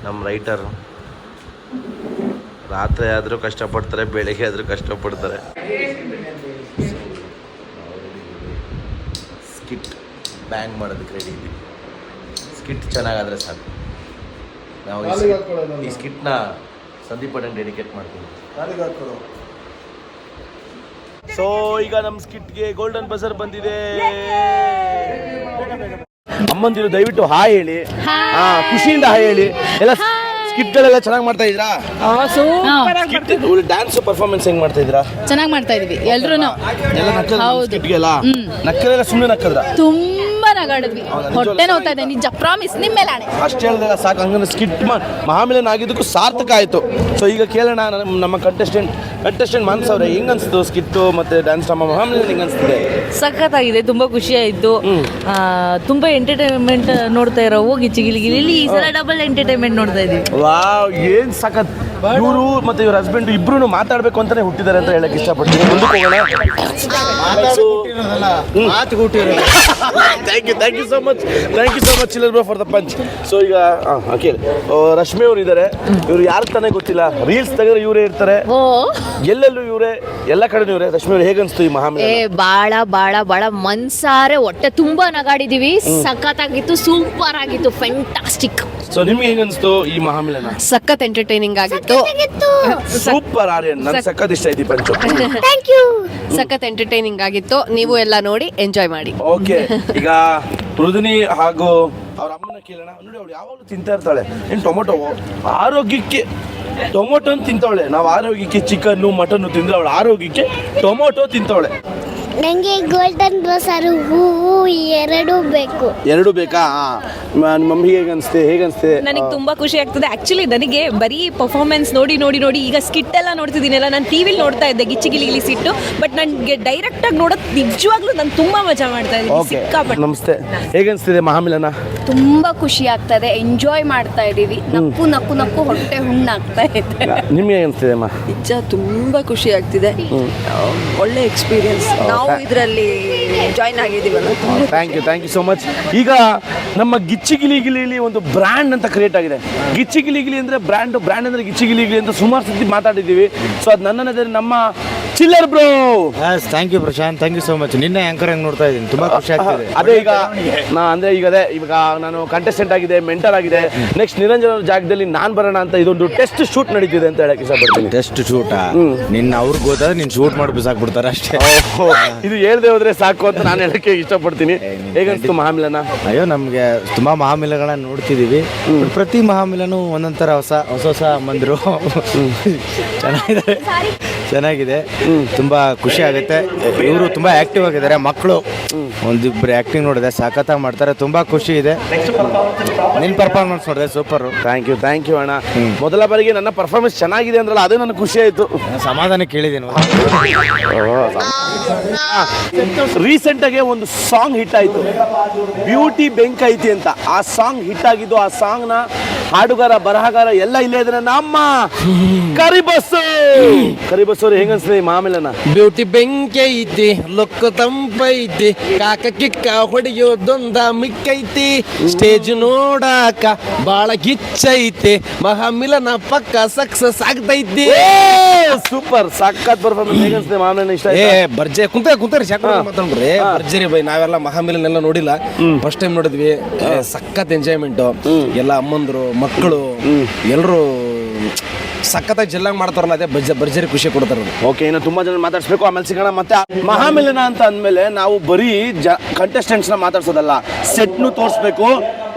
ನಮ್ಮ ರೈಟರ್ ರಾತ್ರಿ ಆದರೂ ಕಷ್ಟಪಡ್ತಾರೆ, ಬೆಳಿಗ್ಗೆ ಆದರೂ ಕಷ್ಟಪಡ್ತಾರೆ. ಸ್ಕಿಟ್ ಬ್ಯಾಂಗ್ ಮಾಡೋದಕ್ಕೆ ರೆಡಿ ಸ್ಕಿಟ್ ಚೆನ್ನಾಗಾದರೆ ಸಾಕು. ನಾವು ಈ ಈ ಸ್ಕಿಟ್ನ ಸಂದೀಪ್ ಅಣ್ಣ ಡೆಡಿಕೇಟ್ ಮಾಡ್ತೀವಿ. ಸೊ ಈಗ ನಮ್ಮ ಸ್ಕಿಟ್ಗೆ ಗೋಲ್ಡನ್ ಬಜರ್ ಬಂದಿದೆ. ಅಮ್ಮಂದಿರು ದಯವಿಟ್ಟು ಹಾಯ್ ಹೇಳಿ. ಹಾ ಖುಷಿಯಿಂದ ಹಾಯ್ ಹೇಳಿ. ಎಲ್ಲ ಸ್ಕಿಟ್ಗಳೆಲ್ಲ ಚೆನ್ನಾಗಿ ಮಾಡ್ತಾ ಇದ್ರಾ ಡ್ಯಾನ್ಸ್ ಪರ್ಫಾರ್ಮೆನ್ಸ್ ಹೆಂಗ್ ಮಾಡ್ತಾ ಇದ್ರಾ
ಚೆನ್ನಾಗಿ ಮಾಡ್ತಾ ಇದೀವಿ ಎಲ್ರು
ಎಲ್ಲ
ಹೌದು.
ಸ್ಕಿಟ್ಗೆಲ್ಲ ಸುಮ್ಮನೆ ನಕ್ಕದ್ರ?
ತುಂಬಾ ನಗಾಡಿದ್ವಿ. ಹೊಟ್ಟೆ ನೋತಾ ಇದೆ, ನಿಜ ಪ್ರಾಮಿಸ್ ನಿಮ್ಮ ಮೇಲೆ ಆಣೆ.
ಅಷ್ಟು ಹೇಳಿದಾಗ ಸಾಕು, ಹಂಗಂದ್ರೆ ಸ್ಕಿಟ್ ಮಹಾಮಿಲನ್ ಆಗಿದ್ದಕ್ಕೂ ಸಾರ್ಥಕ ಆಯಿತು. ಸೊ ಈಗ ಕೇಳೋಣ, ನಮ್ಮ ನಮ್ಮ ಕಂಟೆಸ್ಟೆಂಟ್ ಮನ್ಸ್ ಮಾನ್ಸ್ ಅವ್ರೆ ಹೆಂಗ್ ಅನ್ಸ್ತು ಸ್ಕಿಟ್ಟು ಮತ್ತೆ ಡ್ಯಾನ್ಸ್ ನಮ್ಮ ಹೆಂಗ್ ಅನ್ಸ್ತಿದೆ
ಸಖತ್ತಾಗಿದೆ ತುಂಬಾ ಖುಷಿ ಆಯ್ತು ತುಂಬಾ ಎಂಟರ್ಟೈನ್ಮೆಂಟ್ ನೋಡ್ತಾ ಇರೋ ಹೋಗಿ ಚಿಗಿಲಿಗಿಲಿ ಈ ಸಲ ಡಬಲ್ ಎಂಟರ್ಟೈನ್ಮೆಂಟ್ ನೋಡ್ತಾ ಇದೀವಿ.
ವಾವ್ ಏನ್ ಸಖತ್. ಇವರು ಮತ್ತೆ ಇವ್ರ ಹಸ್ಬೆಂಡ್ ಇಬ್ರು ಮಾತಾಡ್ಬೇಕು ಅಂತಾನೆ ಹುಟ್ಟಿದ್ದಾರೆ ಅಂತ ಹೇಳಕ್ ಇಷ್ಟಪಡ್ತೀನಿ. ಮುಂದಕ್ಕೆ thank you thank you so much thank you so much chiller bro for the punch so ಈಗ ಓಕೆ ರಶ್ಮಿ ಅವ್ರು ಇದ್ದಾರೆ ಇವ್ರು ಯಾರು ತಾನೇ ಗೊತ್ತಿಲ್ಲ? ರೀಲ್ಸ್ ತೆಗೆದ್ರೆ ಇವರೇ ಇರ್ತಾರೆ.
ಓ.
ಎಲ್ಲೆಲ್ಲೂ ಇವರೇ ಎಲ್ಲ ಕಡೆ ಇವರೇ. ರಶ್ಮಿ ಅವ್ರು ಹೇಗನ್ಸ್ತು ಈ ಮಹಾಮಿಲನ
ಏ ಬಾಳ ಬಾಳ ಬಾಳ ಮನ್ಸಾರೆ ಹೊಟ್ಟೆ ತುಂಬಾ ನಗಾಡಿದೀವಿ. ಸಖತ್ತಾಗಿತ್ತು ಸೂಪರ್ ಆಗಿತ್ತು ಫೆಂಟಾಸ್ಟಿಕ್
ಸೊ ನಿಮ್ಗೆ ಹೇಗನ್ಸ್ತು ಈ ಮಹಾಮೇಳನ?
ಸಖತ್ ಎಂಟರ್ಟೈನಿಂಗ್ ಆಗಿತ್ತು.
ಸೂಪರ್ ಆರ್ಯನ್ ನನ್ ಸಖತ್ ಇಷ್ಟ ಐತಿ ಪಂಚು. (laughs)
ಥ್ಯಾಂಕ್ ಯು ಸಖತ್ ಎಂಟರ್ಟೈನಿಂಗ್ ಆಗಿತ್ತು. ನೀವು ಎಲ್ಲ ನೋಡಿ ಎಂಜಾಯ್ ಮಾಡಿ.
ಓಕೆ (laughs) ಈಗ ಮೃದುನಿ ಹಾಗೂ ಅವ್ರ ಅಮ್ಮನ ಕೇಳೋಣ. ನೋಡಿ ಅವಳು ಯಾವಾಗಲೂ ತಿಂತಾ ಇರ್ತಾಳೆ. ಏನು ಟೊಮೊಟೊ ಆರೋಗ್ಯಕ್ಕೆ ಟೊಮೊಟೊ ತಿಂತವಳೆ. ನಾವು ಆರೋಗ್ಯಕ್ಕೆ ಚಿಕನ್ನು ಮಟನ್ನು ತಿಂದ್ರೆ ಅವಳು ಆರೋಗ್ಯಕ್ಕೆ ಟೊಮೊಟೊ ತಿಂತಾವಳೆ.
ನನಗೆ ಗೋಲ್ಡನ್ ಬಸಾರು ಹೂವು ಎರಡು ಬೇಕು.
ಎರಡು ಬೇಕಾ? ನಿಮ್ಮ ಮಮ್ಮಿಗೆ ಹೇಗೆ ಅನಿಸ್ತೆ ಹೇಗೆ ಅನಿಸ್ತೆ?
ನನಗೆ ತುಂಬಾ ಖುಷಿ ಆಗ್ತದೆ. ಆಕ್ಚುಲಿ ನನಗೆ ಬರೀ ಪರ್ಫಾರ್ಮೆನ್ಸ್ ನೋಡಿ ನೋಡಿ ನೋಡಿ ಈಗ ಸ್ಕಿಟ್ ಎಲ್ಲ ನೋಡ್ತಿದ್ದೀನಲ್ಲ ನಾನು ಟಿವಿಲಿ ನೋಡ್ತಾ ಇದ್ದೆ ಗಿಚ್ಚಿ ಗಿಲಿ ಸಿಟ್ಟು ಬಟ್ ನನಗೆ ಡೈರೆಕ್ಟ್ ಆಗಿ ನೋಡೋದು ನಿಜವಾಗ್ಲೂ ನಾನು ತುಂಬಾ ಮಜಾ ಮಾಡ್ತಾ ಇದ್ದೀನಿ.
ಓಕೆ
ಸಿಕ್ಕಾಪಟ್ಟೆ.
ನಮಸ್ತೆ. ಹೇಗೆ ಅನಿಸ್ತಿದೆ ಮಹಾಮಿಲನ?
ತುಂಬಾ ಖುಷಿ ಆಗ್ತದೆ. ಎಂಜಾಯ್ ಮಾಡ್ತಾ ಇದೀವಿ ನಕ್ಕು ನಕ್ಕು ನಕ್ಕು ಹೊಟ್ಟೆ ಹುಣ್ಣಾಗ್ತಾ ಇದೆ.
ನಿಮ್ಗೆ ಹೇಗೆ ಅನಿಸ್ತಿದೆ ಅಮ್ಮ
ನಿಜ ತುಂಬಾ ಖುಷಿ ಆಗ್ತಿದೆ. ಒಳ್ಳೆ ಎಕ್ಸ್ಪೀರಿಯನ್ಸ್ ನಾವು ಇದರಲ್ಲಿ join ಆಗಿದ್ದೀವಲ್ಲ
thank you thank you so much ಈಗ ನಮ್ಮ ಗಿಚ್ಚಿ ಗಿಲಿ ಗಿಲಿಲಿ ಒಂದು ಬ್ರ್ಯಾಂಡ್ ಅಂತ ಕ್ರಿಯೇಟ್ ಆಗಿದೆ. ಗಿಚ್ಚಿ ಗಿಲಿ ಗಿಲಿ ಅಂದರೆ ಬ್ರ್ಯಾಂಡ್ ಬ್ರ್ಯಾಂಡ್ ಅಂದರೆ ಗಿಚ್ಚಿ ಗಿಲಿ ಗಿಲಿ ಅಂತ ಸುಮಾರು ಸತಿ ಮಾತಾಡಿದ್ದೀವಿ. ಸೊ ಅದು ನನ್ನದೇ ನಮ್ಮ chiller bro.
Thank you Prashanth thank you so much ನಿನ್ನೆ ಆಂಕರ್ ಹೆಂಗ್ ನೋಡ್ತಾ ಇದ್ದೀನಿ. ತುಂಬಾ ಖುಷಿ ಆಗ್ತಿದೆ.
ಅದೇ ಈಗ ನಾ ಅಂದ್ರೆ ಈಗ ಅದೇ ಇವಾಗ ನಾನು ಕಂಟೆಸ್ಟೆಂಟ್ ಆಗಿದೆ ಮೆಂಟರ್ ಆಗಿದೆ. ನೆಕ್ಸ್ಟ್ ನಿರಂಜನ ಅವ್ರ ಜಾಗದಲ್ಲಿ ನಾನು ಬರೋಣ ಅಂತ ಇದೊಂದು ಟೆಸ್ಟ್ ಶೂಟ್ ನಡೀತಿದೆ ಅಂತ ಹೇಳಕ್ ಇಷ್ಟಪಡ್ತೀನಿ
ಟೆಸ್ಟ್ ಶೂಟ ನಿನ್ನ ಅವ್ರಿಗೆ ಗೊತ್ತಾದ್ರೆ ನೀನು ಶೂಟ್ ಮಾಡಿ ಬಿಸಾಕ್ಬಿಡ್ತಾರೆ ಅಷ್ಟೇ.
ಇದು ಹೇಳ್ದೆ ಹೋದ್ರೆ ಸಾಕು ಅಂತ ನಾನು ಹೇಳಕ್ಕೆ ಇಷ್ಟಪಡ್ತೀನಿ ಹೇಗನ್ಸ್ತು ಮಹಾಮಿಲನ?
ಅಯ್ಯೋ ನಮಗೆ ತುಂಬಾ ಮಹಾಮಿಲಗಳನ್ನ ನೋಡ್ತಿದೀವಿ. ಪ್ರತಿ ಮಹಾಮಿಲನು ಒಂದೊಂದ್ ಥರ ಹೊಸ ಹೊಸ ಹೊಸ ಮಂದಿರು. ಚೆನ್ನಾಗಿದೆ ಚೆನ್ನಾಗಿದೆ. ತುಂಬಾ ಖುಷಿ ಆಗುತ್ತೆ. ಇವರು ತುಂಬಾ ಆಕ್ಟಿವ್ ಆಗಿದ್ದಾರೆ. ಮಕ್ಕಳು ಒಂದಿಬ್ರು ಆಕ್ಟಿಂಗ್ ನೋಡಿದೆ ಸಖತ್ತಾಗಿ ಮಾಡ್ತಾರೆ. ತುಂಬಾ ಖುಷಿ ಇದೆ. ನಿನ್ ಪರ್ಫಾರ್ಮೆನ್ಸ್ ನೋಡಿದೆ super
thank you thank you ಅಣ್ಣ. ಮೊದಲ ಬಾರಿಗೆ ನನ್ನ ಪರ್ಫಾರ್ಮೆನ್ಸ್ ಚೆನ್ನಾಗಿದೆ ಅಂದ್ರಲ್ಲ ಅದೇ ನನಗೆ ಖುಷಿ ಆಯಿತು.
ಸಮಾಧಾನ ಕೇಳಿದ್ದೀನಿ
ರೀಸೆಂಟ್ ಆಗಿ ಒಂದು ಸಾಂಗ್ ಹಿಟ್ ಆಯ್ತು. ಬ್ಯೂಟಿ ಬೆಂಕ್ ಐತಿ ಅಂತ. ಆ ಸಾಂಗ್ ಹಿಟ್ ಆಗಿದ್ದು ಆ ಸಾಂಗ್ನ ಹಾಡುಗಾರ ಬರಹಗಾರ ಎಲ್ಲ ಇಲ್ಲೇ ಇದ್ರೆ ನಮ್ಮ ಕರಿಬಸ್ಸು ಕರಿಬಸ್ಸು ಅವ್ರು ಹೆಂಗ ಅನ್ಸ್ತದೆ ಮಾಮೇಲನ?
ಬ್ಯೂಟಿ ಬೆಂಕಿ ಐತಿ ಲೊಕ್ಕ ತಂಪೈತಿ ಕಾಕ ಕಿಕ್ಕ ಹೊಡೆಯೋದೊಂದ ಮಿಕ್ಕೈತಿ ಸ್ಟೇಜ್ ನೋಡಾಕ ಬಾಳ ಗಿಚ್ಚೈತಿ ಮಹಾಮಿಲನ ಪಕ್ಕ ಸಕ್ಸಸ್ ಆಗ್ತೈತಿ
ಸೂಪರ್ ಸಖತ್ ಪರ್ಫಾರ್ಮೆನ್ಸ್ ಹೇಗೆ ಅನ್ಸ್ತದೆ ಮಾಮೇಲನ ಇಷ್ಟ
ಏ
ಆಯ್ತಾ?
ಬರ್ಜೆ ಕುಂತ ಕುಂತಾರಿ ಶಾಕ್ ಮಾತಾಡ್ರಿ ಬರ್ಜರಿ ಬೈ ನಾವೆಲ್ಲ ಮಹಾಮಿಲನೆಲ್ಲ ನೋಡಿಲ್ಲ. ಫಸ್ಟ್ ಟೈಮ್ ನೋಡಿದ್ವಿ. ಏ, ಸಖತ್ ಎಂಜಾಯ್ಮೆಂಟ್ ಎಲ್ಲ ಅಮ್ಮಂದ್ರು ಮಕ್ಕಳು ಎಲ್ಲರೂ ಸಖತ್ತಾಗಿ ಜಲ್ಲಾಗ್ ಮಾಡ್ತಾರಲ್ಲ ಅದೇ ಬಜ ಭರ್ಜರಿ ಖುಷಿ ಕೊಡ್ತಾರೆ
ಓಕೆ ಇನ್ನು ತುಂಬಾ ಜನ ಮಾತಾಡಿಸ್ಬೇಕು. ಆಮೇಲೆ ಸಿಗೋಣ ಮತ್ತೆ ಮಹಾಮಿಲನ ಅಂತ ಅಂದಮೇಲೆ ನಾವು ಬರೀ ಜ ಕಂಟೆಸ್ಟೆಂಟ್ಸ್ನ ಮಾತಾಡ್ಸೋದಲ್ಲ. ಸೆಟ್ನು ತೋರಿಸ್ಬೇಕು.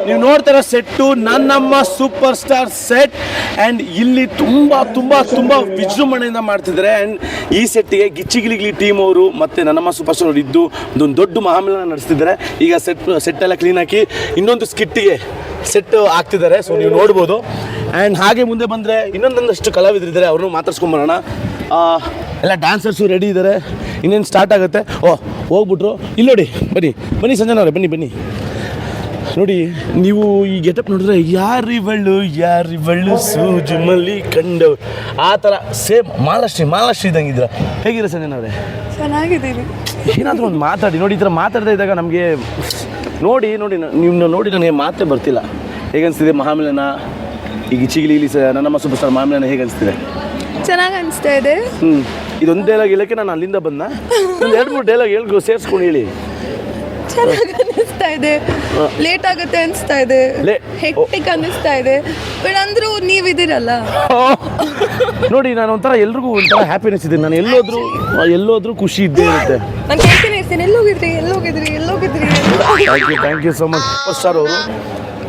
ನೀವು ನೋಡ್ತಾರ ಸೆಟ್ಟು ನನ್ನಮ್ಮ ಸೂಪರ್ ಸ್ಟಾರ್ ಸೆಟ್ ಆ್ಯಂಡ್ ಇಲ್ಲಿ ತುಂಬ ತುಂಬ ತುಂಬ ವಿಜೃಂಭಣೆಯಿಂದ ಮಾಡ್ತಿದ್ದಾರೆ ಆ್ಯಂಡ್ ಈ ಸೆಟ್ಟಿಗೆ ಗಿಚ್ಚಿಗಿಲಿಗಿಲಿ ಟೀಮ್ ಅವರು ಮತ್ತು ನನ್ನಮ್ಮ ಸೂಪರ್ ಸ್ಟಾರ್ ಇದ್ದು ಒಂದು ದೊಡ್ಡ ಮಹಾಮಿಲನ ನಡೆಸ್ತಿದ್ದಾರೆ ಈಗ ಸೆಟ್ ಸೆಟ್ ಎಲ್ಲ ಕ್ಲೀನ್ ಹಾಕಿ ಇನ್ನೊಂದು ಸ್ಕಿಟ್ಟಿಗೆ ಸೆಟ್ ಆಗ್ತಿದ್ದಾರೆ ಸೊ ನೀವು ನೋಡ್ಬೋದು. ಆ್ಯಂಡ್ ಹಾಗೆ ಮುಂದೆ ಬಂದರೆ ಇನ್ನೊಂದೊಂದಷ್ಟು ಕಲಾವಿದರಿದ್ದಾರೆ, ಅವ್ರನ್ನೂ ಮಾತಾಡ್ಸ್ಕೊಂಬರೋಣ ಎಲ್ಲ ಡ್ಯಾನ್ಸರ್ಸು ರೆಡಿ ಇದ್ದಾರೆ ಇನ್ನೇನು ಸ್ಟಾರ್ಟ್ ಆಗುತ್ತೆ? ಓ, ಹೋಗ್ಬಿಟ್ರು. ಇಲ್ಲಿ ನೋಡಿ, ಬನ್ನಿ ಬನ್ನಿ ಸಂಜನವ್ರೆ ಬನ್ನಿ ಬನ್ನಿ. ನೋಡಿ, ನೀವು ಈ ಗೆಟಪ್ ನೋಡಿದ್ರೆ, ಯಾರಿವಳು ಯಾರಿವಳು, ಸೂಜು ಮಲ್ಲಿ ಕಂಡು ಆ ಥರ ಸೇಮ್ ಮಹಾಲಕ್ಷ್ಮಿ ಮಹಾಲಕ್ಷ್ಮಿ ಇದ್ದಂಗಿದ್ರ ಹೇಗಿರ ಸಂಜನವ್ರೆ
ಚೆನ್ನಾಗಿದ್ದೀನಿ
ಏನಾದರೂ ಒಂದು ಮಾತಾಡಿ ನೋಡಿ ಈ ಥರ ಮಾತಾಡ್ತಾ ಇದ್ದಾಗ ನಮಗೆ ನೋಡಿ ನೋಡಿ ನಿಮ್ಮನ್ನ ನೋಡಿ ನನಗೆ ಮಾತೇ ಬರ್ತಿಲ್ಲ. ಹೇಗನ್ಸ್ತಿದೆ ಮಹಾಮಿಲನ? ಈಗ ಚಿಗಿಲಿ ಸರ್ ನನ್ನಮ್ಮ ಸೂಪರ್ ಸ್ಟಾರ್ ಮಹಾಮಿಲನ ಹೇಗೆ ಅನಿಸ್ತಿದೆ
ಚೆನ್ನಾಗಿ ಅನಿಸ್ತಾ ಇದೆ.
ಹ್ಞೂ ಇದೊಂದು ಡೈಲಾಗ್ ಹೇಳಕ್ಕೆ ನಾನು ಅಲ್ಲಿಂದ ಬಂದ. ಒಂದು ಎರಡು ಮೂರು ಡೈಲಾಗ್ ಹೇಳ್ಕೊ ಸೇರಿಸ್ಕೊಂಡು ಹೇಳಿ.
ಚೆನ್ನಾಗಿ ಅನಿಸ್ತಾ ಇದೆ. ಲೇಟ್ ಆಗುತ್ತೆ ಅನಿಸ್ತಾ ಇದೆ. ಹೆಕ್ಟಿಕ್ ಅನಿಸ್ತಾ ಇದೆ. ಬಟ್ ಅಂದ್ರೂ ನೀವಿದ್ದೀರಲ್ಲ
ನೋಡಿ ನಾನು ಒಂಥರ ಎಲ್ರಿಗೂ ಒಂಥರ ಹ್ಯಾಪಿನೆಸ್ ಇದೆ ನಾನು ಎಲ್ಲೋದ್ರು ಎಲ್ಲೋದ್ರು ಖುಷಿ ಇದ್ದೇ ಇರುತ್ತೆ.
ನಾನು ಕೇಳ್ತೀನಿ ಇರ್ತೀನಿ ಎಲ್ಲೋಗಿದ್ರಿ ಎಲ್ಲೋಗಿದ್ರಿ ಎಲ್ಲೋಗಿದ್ರಿ.
Thank you thank you so much sir ಅವರು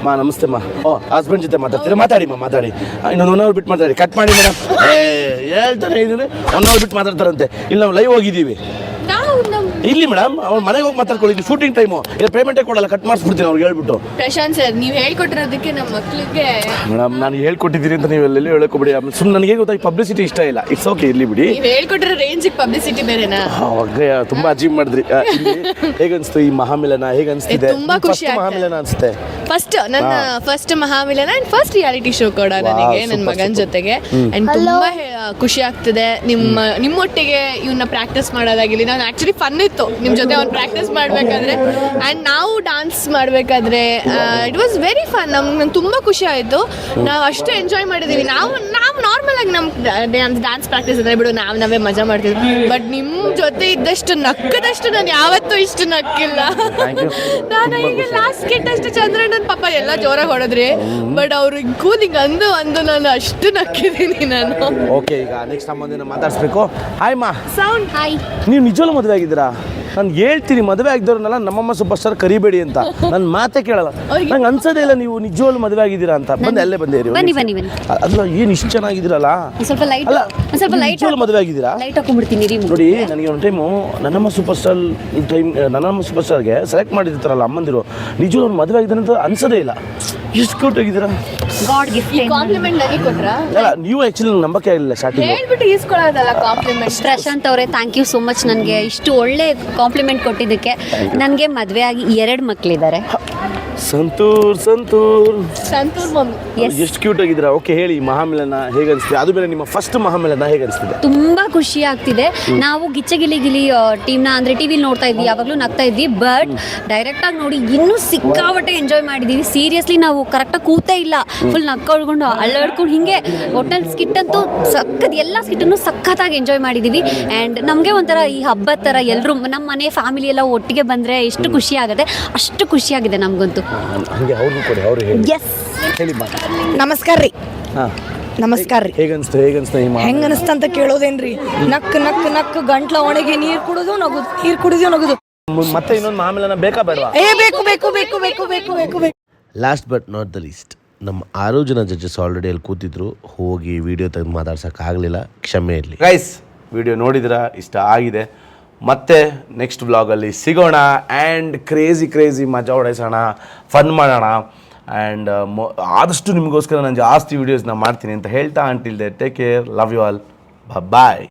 ಮಾ ನಮಸ್ತೆ ಮಾ. ಓ ಹಸ್ಬೆಂಡ್ ಜೊತೆ ಮಾತಾಡ್ತೀರಾ? ಮಾತಾಡಿ ಮಾ ಮಾತಾಡಿ. ಇನ್ನೊಂದು ಒನ್ ಅವರ್ ಬಿಟ್ಟು ಮಾತಾಡಿ. ಕಟ್ ಮಾಡಿ ಮೇಡಮ್ ಏ ಇದ್ರೆ ಒನ್ ಅವರ್ ಬಿಟ್ಟು ಮಾತಾಡ್ತಾರಂತೆ. ಇಲ್ಲಿ ನಾವು ಲೈವ್ ಹೋಗಿದ್ದೀವಿ. ಇಲ್ಲಿ ಮೇಡಮ್ ಅವ್ರ ಮನೆಗೆ ಹೋಗಿ ಮಾತಾಡ್ಕೊಳ್ಳಿ ಶೂಟಿಂಗ್ ಟೈಮು ಇಲ್ಲ ಪೇಮೆಂಟೇ ಕೊಡಲ್ಲ ಕಟ್ ಮಾಡಿಸ್ಬಿಡ್ತೀನಿ ಅವ್ರಿಗೆ ಹೇಳ್ಬಿಟ್ಟು.
ಪ್ರಶಾಂತ್ ಸರ್ ನೀವು ಹೇಳ್ಕೊಟ್ಟಿರೋದಕ್ಕೆ ನಮ್ಮ ಮಕ್ಳಿಗೆ
ಮೇಡಮ್ ನಾನು ಹೇಳ್ಕೊಟ್ಟಿದ್ದೀನಿ ಅಂತ ನೀವು ಎಲ್ಲೆಲ್ಲಿ ಹೇಳ್ಕೊಬಿಡಿ. ಸುಮ್ಮನೆ ನನಗೆ ಗೊತ್ತಾಗಿ ಪಬ್ಲಿಸಿಟಿ ಇಷ್ಟ ಇಲ್ಲ. ಇಟ್ಸ್ ಓಕೆ ಇಲ್ಲಿ ಬಿಡಿ.
ನೀವು ಹೇಳ್ಕೊಟ್ಟಿರೋ ರೇಂಜಿಗೆ ಪಬ್ಲಿಸಿಟಿ ಬೇರೆನಾ?
ಅವಾಗ ತುಂಬಾ ಅಚೀವ್ ಮಾಡಿದ್ರಿ. ಆ, ಇಲ್ಲಿ ಹೇಗನ್ಸ್ತು ಈ ಮಹಾಮಿಲನ? ಹೇಗನ್ಸ್ತಿದೆ
ತುಂಬಾ ಖುಷಿ
first
ಆಗ್ತಾ
ಮಹಾಮಿಲನ ಅನ್ಸುತ್ತೆ
ಫಸ್ಟ್ ನನ್ನ first Mahamilana and first reality show ಕೂಡ ನನಗೆ ನನ್ನ
super,
ಮಗನ
super.
ಜೊತೆಗೆ. ಅಂಡ್ ತುಂಬಾ ಹೆ- ಖುಷಿ ಆಗ್ತಿದೆ. ನಿಮ್ಮ ನಿಮ್ಮೊಟ್ಟಿಗೆ ಇವನ್ನ ಪ್ರಾಕ್ಟೀಸ್ ಮಾಡೋದಾಗಿರ್ಲಿ. ನಾನು ಆಕ್ಚುಲಿ ಫನ್ ಇತ್ತು. ನಿಮ್ಮ ಜೊತೆ ಅವ್ನು ಪ್ರಾಕ್ಟೀಸ್ ಮಾಡಬೇಕಾದ್ರೆ. ಆ್ಯಂಡ್ ನಾವು ಡಾನ್ಸ್ ಮಾಡಬೇಕಾದ್ರೆ ಇಟ್ ವಾಸ್ ವೆರಿ ಫನ್ ನಮ್ಗೆ ನಂಗೆ ತುಂಬ ಖುಷಿ ಆಯಿತು. ನಾವು ಅಷ್ಟು ಎಂಜಾಯ್ ಮಾಡಿದ್ದೀವಿ ನಾವು ನಾವು ನಾರ್ಮಲ್ ಆಗಿ ನಮ್ಮ ಡ್ಯಾನ್ಸ್ ಡ್ಯಾನ್ಸ್ ಪ್ರಾಕ್ಟೀಸ್ ಅಂದರೆ ಬಿಡು ನಾವು ನಾವೇ ಮಜಾ ಮಾಡ್ತೀವಿ ಬಟ್ ನಿಮ್ಮ ಜೊತೆ ಇದ್ದಷ್ಟು ನಕ್ಕದಷ್ಟು ನಾನು ಯಾವತ್ತೂ ಇಷ್ಟು ನಕ್ಕಿಲ್ಲ. ನಾನು ಈಗ ಲಾಸ್ಟ್ ಕೆಟ್ಟಷ್ಟು ಅಷ್ಟು ಚಂದ್ರಣ್ಣನ ಪಾಪ ಎಲ್ಲ ಜೋರಾಗಿ ಹೊಡೆದ್ರಿ. ಬಟ್ ಅವ್ರು ಕೂಲಿಂಗ್ ಅಂದು ಅಂದು ನಾನು ಅಷ್ಟು ನಕ್ಕಿದ್ದೀನಿ ನಾನು.
ಓಕೆ ಈಗ ನೆಕ್ಸ್ಟ್ ಮಾತಾಡಿಸ್ಬೇಕು. ಹಾಯ್ ಮಾ.
ಸೌಂಡ್ ಹಾಯ್
ನೀವು ನಿಜವಲ್ಲೂ ಮದುವೆ ಆಗಿದ್ದೀರಾ? ನಾನು ಹೇಳ್ತೀನಿ ಮದುವೆ ಆಗಿದ್ದವ್ರನ್ನೆಲ್ಲ ನಮ್ಮಮ್ಮ ಸೂಪರ್ ಸ್ಟಾರ್ ಕರಿಬೇಡಿ ಅಂತ. ನನ್ನ ಮಾತೇ ಕೇಳಲ್ಲ. ನಂಗೆ ಅನ್ಸೋದೇ ಇಲ್ಲ ನೀವು ನಿಜವಲ್ಲೂ ಮದುವೆ ಆಗಿದ್ದೀರಾ ಅಂತ. ಬಂದು ಅಲ್ಲೇ ಬಂದೆ.
ಬನ್ನಿ, ಬನ್ನಿ, ಬನ್ನಿ.
ಅ- ಅಲ್ಲ ಏನು ಇಷ್ಟು ಚೆನ್ನಾಗಿದ್ದೀರಲ್ಲ?
ಸ್ವಲ್ಪ ಲೈಟ್
ಅಲ್ಲ
ಸ್ವಲ್ಪ ಲೈಟ್
ಮದುವೆ ಆಗಿದ್ದೀರಾ?
ಲೈಟ್ ಹಾಕೊಂಡ್ಬಿಡ್ತೀನಿ ರೀ.
ನೋಡಿ ನನಗೆ ಒಂದು ಟೈಮು ನನ್ನಮ್ಮ ಸೂಪರ್ ಸ್ಟಾರ್ ಟೈಮ್ ನನ್ನಮ್ಮ ಸೂಪರ್ ಸ್ಟಾರ್ಗೆ ಸೆಲೆಕ್ಟ್ ಮಾಡಿರ್ತಾರಲ್ಲ ಅಮ್ಮಂದಿರು. ನಿಜವಾಗ್ಲು ಅವ್ರು ಮದುವೆ ಆಗಿದ್ದಾರೆ ಅಂತ ಅನ್ಸೋದೇ ಇಲ್ಲ. ಎಷ್ಟು ಕ್ಯೂಟ್ ಆಗಿದ್ದೀರಾ?
ಗಾಡ್ ಗಿಫ್ಟ್ ಕಾಂಪ್ಲಿಮೆಂಟ್ ನನಗೆ ಕೊಟ್ರಾ?
ಅಲ್ಲ ನೀವು ಆ್ಯಕ್ಚುಲಿ ನಂಬಕ್ಕೆ ಆಗಿಲ್ಲ ಸ್ಟಾರ್ಟಿಂಗ್
ಹೇಳ್ಬಿಟ್ಟು ಈಸ್ಕೊಳ್ಳೋದಲ್ಲ ಕಾಂಪ್ಲಿಮೆಂಟ್
ಪ್ರಶಾಂತ್ ಅವರೇ ಥ್ಯಾಂಕ್ ಯು ಸೋ ಮಚ್ ನನಗೆ. ಇಷ್ಟು ಒಳ್ಳೆ ಕಾಂಪ್ಲಿಮೆಂಟ್ ಕೊಟ್ಟಿದ್ದಕ್ಕೆ. ನನಗೆ ಮದುವೆ ಆಗಿ ಎರಡು ಮಕ್ಕಳಿದ್ದಾರೆ
ಸಂತೂರ್ ಸಂತೂರ್.
ಸಂತೂರ್ ಮಮ್ಮಿ.
ಎಷ್ಟು ಕ್ಯೂಟ್ ಆಗಿದ್ದೀರಾ? ಓಕೆ ಹೇಳಿ ಮಹಾಮಿಲನ ಹೇಗೆ ಅನಿಸ್ತಿದೆ? ಅದು ಮೇಲೆ ನಿಮ್ಮ ಫಸ್ಟ್ ಮಹಾಮಿಲನ ಹೇಗೆ ಅನಿಸ್ತಿದೆ?
ತುಂಬಾ ಖುಷಿ ಆಗ್ತಿದೆ. ನಾವು ಗಿಚ್ಚಗಿಲಿ ಗಿಲಿ ಟೀಮ್ನ ಅಂದ್ರೆ ಟಿವಿಲಿ ನೋಡ್ತಾ ಇದ್ವಿ ಯಾವಾಗಲೂ ನಗ್ತಾ ಇದ್ವಿ ಬಟ್ ಡೈರೆಕ್ಟಾಗಿ ನೋಡಿ ಇನ್ನೂ ಸಿಕ್ಕಾಪಟ್ಟೆ ಎಂಜಾಯ್ ಮಾಡಿದೀವಿ. ಸೀರಿಯಸ್ಲಿ ನಾವು ಕರೆಕ್ಟಾಗಿ ಕೂತೇ ಇಲ್ಲ. ಫುಲ್ ನಕ್ಕೊಳ್ಕೊಂಡು ಅಳ್ಳಾಡ್ಕೊಂಡು ಹಿಂಗೆ ಹೋಟೆಲ್ ಸ್ಕಿಟ್ ಅಂತೂ ಸಕ್ಕತ್ ಎಲ್ಲ ಸ್ಕಿಟ್ಟನ್ನು ಸಖತ್ತಾಗಿ ಎಂಜಾಯ್ ಮಾಡಿದೀವಿ. ಆ್ಯಂಡ್ ನಮಗೆ ಒಂಥರ ಈ ಹಬ್ಬದ ಥರ ಎಲ್ಲರೂ ನಮ್ಮ ಮನೆ ಫ್ಯಾಮಿಲಿ ಎಲ್ಲ ಒಟ್ಟಿಗೆ ಬಂದರೆ ಎಷ್ಟು ಖುಷಿ ಆಗುತ್ತೆ. ಅಷ್ಟು ಖುಷಿಯಾಗಿದೆ ನಮಗಂತೂ.
ಹಂಗೆ ಅವ್ರಿಗೂ ಕೊಡಿ ಅವರು ಹೇಳಿ.
ಎಸ್
ಹೇಳಿ ಮಾ
ನಮಸ್ಕಾರ ರೀ.
ಹಾಂ.
ನಮಸ್ಕಾರ ರೀ.
ಹೇಗನ್ಸ್ತು ಹೇಗನ್ಸ್ತು ಹೇಗೆ ಅನಿಸ್ತು
ಅನಿಸ್ತ ಅಂತ ಕೇಳೋದೇನ್ರಿ? ನಕ್ ನಕ್ ನಕ್ ಗಂಟ್ಲ ಒಣಗಿ ನೀರ್ ಕುಡಿದು ನಗುದು ನೀರು ಕುಡಿದು ನಗುದು.
ಮತ್ತೆ ಇನ್ನೊಂದು ಮಾಮೂಲನ ಬೇಕಾ ಬೇಡವಾ?
ಏ ಬೇಕು ಬೇಕು ಬೇಕು ಬೇಕು ಬೇಕು ಬೇಕು ಬೇಕು.
Last but not the least ನಮ್ಮ ಆರು ಜನ ಜಡ್ಜಸ್ ಆಲ್ರೆಡಿ ಅಲ್ಲಿ ಕೂತಿದ್ರು ಹೋಗಿ ವಿಡಿಯೋ ತೆಗೆದು ಮಾತಾಡ್ಸೋಕ್ಕಾಗಲಿಲ್ಲ ಕ್ಷಮೆ ಇರಲಿ.
ಗೈಸ್ ವಿಡಿಯೋ ನೋಡಿದ್ರ? ಇಷ್ಟ ಆಗಿದೆ. ಮತ್ತೆ ನೆಕ್ಸ್ಟ್ ವ್ಲಾಗಲ್ಲಿ ಸಿಗೋಣ ಆ್ಯಂಡ್ ಕ್ರೇಜಿ ಕ್ರೇಜಿ ಮಜಾ ಹೊಡೆಸೋಣ ಫನ್ ಮಾಡೋಣ. ಆ್ಯಂಡ್ ಆದಷ್ಟು ನಿಮಗೋಸ್ಕರ ನಾನು ಜಾಸ್ತಿ ವೀಡಿಯೋಸ್ನ ಮಾಡ್ತೀನಿ ಅಂತ ಹೇಳ್ತಾ ಅಂಟಿಲ್ದೆ take care love you all bye